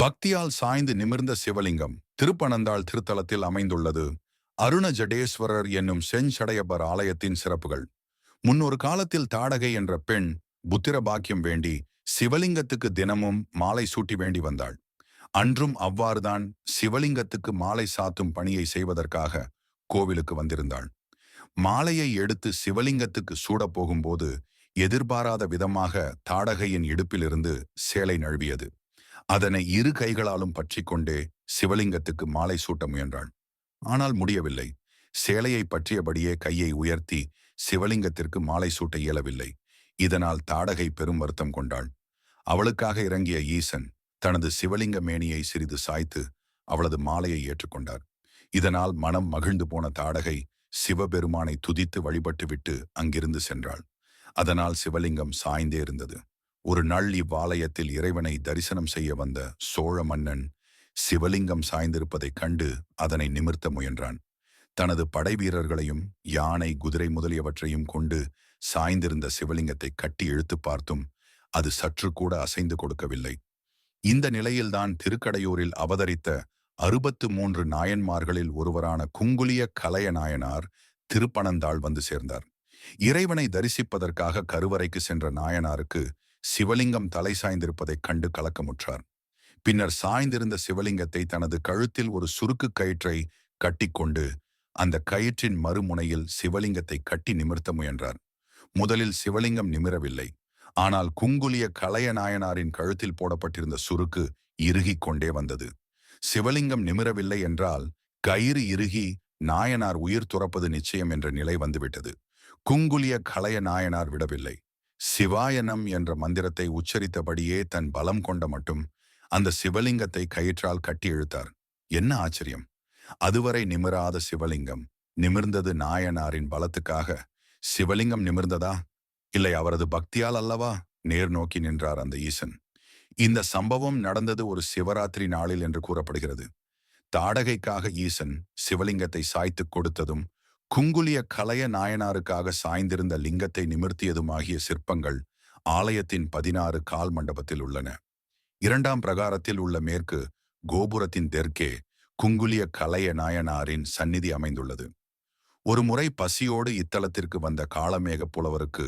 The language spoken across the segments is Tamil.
பக்தியால் சாய்ந்து நிமிர்ந்த சிவலிங்கம் திருப்பனந்தாள் திருத்தலத்தில் அமைந்துள்ளது. அருண ஜடேஸ்வரர் என்னும் செஞ்சடையப்பர் ஆலயத்தின் சிறப்புகள். முன்னொரு காலத்தில் தாடகை என்ற பெண் புத்திர பாக்கியம் வேண்டி சிவலிங்கத்துக்கு தினமும் மாலை சூட்டி வேண்டி வந்தாள். அன்றும் அவ்வாறுதான் சிவலிங்கத்துக்கு மாலை சாத்தும் பணியை செய்வதற்காக கோவிலுக்கு வந்திருந்தாள். மாலையை எடுத்து சிவலிங்கத்துக்கு சூடப் போகும்போது எதிர்பாராத விதமாக தாடகையின் இடுப்பிலிருந்து சேலை நழுவியது. அதனை இரு கைகளாலும் பற்றி கொண்டே சிவலிங்கத்துக்கு மாலை சூட்ட முயன்றாள். ஆனால் முடியவில்லை. சேலையை பற்றியபடியே கையை உயர்த்தி சிவலிங்கத்திற்கு மாலை சூட்ட இயலவில்லை. இதனால் தாடகை பெரும் வருத்தம் கொண்டாள். அவளுக்காக இறங்கிய ஈசன் தனது சிவலிங்க மேனியை சிறிது சாய்த்து அவளது மாலையை ஏற்றுக்கொண்டார். இதனால் மனம் மகிழ்ந்து போன தாடகை சிவபெருமானை துதித்து வழிபட்டுவிட்டு அங்கிருந்து சென்றாள். அதனால் சிவலிங்கம் சாய்ந்தே இருந்தது. ஒரு நாள் இவ்வாலயத்தில் இறைவனை தரிசனம் செய்ய வந்த சோழ மன்னன் சிவலிங்கம் சாய்ந்திருப்பதைக் கண்டு அதனை நிமிர்த்த முயன்றான். தனது படை வீரர்களையும் யானை குதிரை முதலியவற்றையும் கொண்டு சாய்ந்திருந்த சிவலிங்கத்தை கட்டி இழுத்து பார்த்தும் அது சற்று கூட அசைந்து கொடுக்கவில்லை. இந்த நிலையில்தான் திருக்கடையூரில் அவதரித்த அறுபத்து மூன்று நாயன்மார்களில் ஒருவரான குங்குலிய கலைய நாயனார் திருப்பனந்தாள் வந்து சேர்ந்தார். இறைவனை தரிசிப்பதற்காக கருவறைக்கு சென்ற நாயனாருக்கு சிவலிங்கம் தலை சாய்ந்திருப்பதைக் கண்டு கலக்கமுற்றார். பின்னர் சாய்ந்திருந்த சிவலிங்கத்தை தனது கழுத்தில் ஒரு சுருக்கு கயிற்றை கட்டிக்கொண்டு அந்த கயிற்றின் மறுமுனையில் சிவலிங்கத்தை கட்டி நிமிர்த்த முயன்றார். முதலில் சிவலிங்கம் நிமிரவில்லை. ஆனால் குங்குலிய கலைய நாயனாரின் கழுத்தில் போடப்பட்டிருந்த சுருக்கு இறுகிக் கொண்டே வந்தது. சிவலிங்கம் நிமிரவில்லை என்றால் கயிறு இறுகி நாயனார் உயிர் துறப்பது நிச்சயம் என்ற நிலை வந்துவிட்டது. குங்குலிய கலைய நாயனார் விடவில்லை. சிவாயனம் என்ற மந்திரத்தை உச்சரித்தபடியே தன் பலம் கொண்ட மட்டும் அந்த சிவலிங்கத்தை கயிற்றால் கட்டி இழுத்தார். என்ன ஆச்சரியம்! அதுவரை நிமிராத சிவலிங்கம் நிமிர்ந்தது நாயனாரின் பலத்துக்காக சிவலிங்கம் நிமிர்ந்ததா? இல்லை அவரது பக்தியால் அல்லவா? நேர் நோக்கி நின்றார் அந்த ஈசன். இந்த சம்பவம் நடந்தது ஒரு சிவராத்திரி நாளில் என்று கூறப்படுகிறது. தாடகைக்காக ஈசன் சிவலிங்கத்தை சாய்த்து கொடுத்ததும் குங்குலிய கலைய நாயனாருக்காக சாய்ந்திருந்த லிங்கத்தை நிமிர்த்தியதுமாகிய சிற்பங்கள் ஆலயத்தின் பதினாறு கால் மண்டபத்தில் உள்ளன. இரண்டாம் பிரகாரத்தில் உள்ள மேற்கு கோபுரத்தின் தெற்கே குங்குலிய கலைய நாயனாரின் சந்நிதி அமைந்துள்ளது. ஒரு முறை பசியோடு இத்தலத்திற்கு வந்த காளமேக புலவருக்கு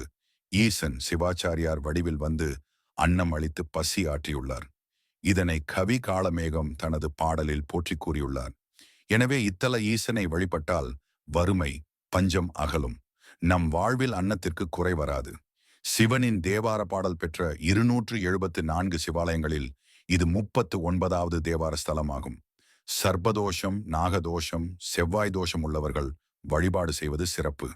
ஈசன் சிவாச்சாரியார் வடிவில் வந்து அன்னம் அளித்து பசி ஆற்றியுள்ளார். இதனை கவி காளமேகம் தனது பாடலில் போற்றிக் கூறியுள்ளார். எனவே இத்தல ஈசனை வழிபட்டால் வறுமை பஞ்சம் அகலும். நம் வாழ்வில் அன்னத்திற்கு குறை வராது. சிவனின் தேவார பாடல் பெற்ற இருநூற்று எழுபத்து நான்கு சிவாலயங்களில் இது முப்பத்து ஒன்பதாவது தேவார ஸ்தலமாகும். சர்பதோஷம் நாகதோஷம் செவ்வாய் தோஷம் உள்ளவர்கள் வழிபாடு செய்வது சிறப்பு.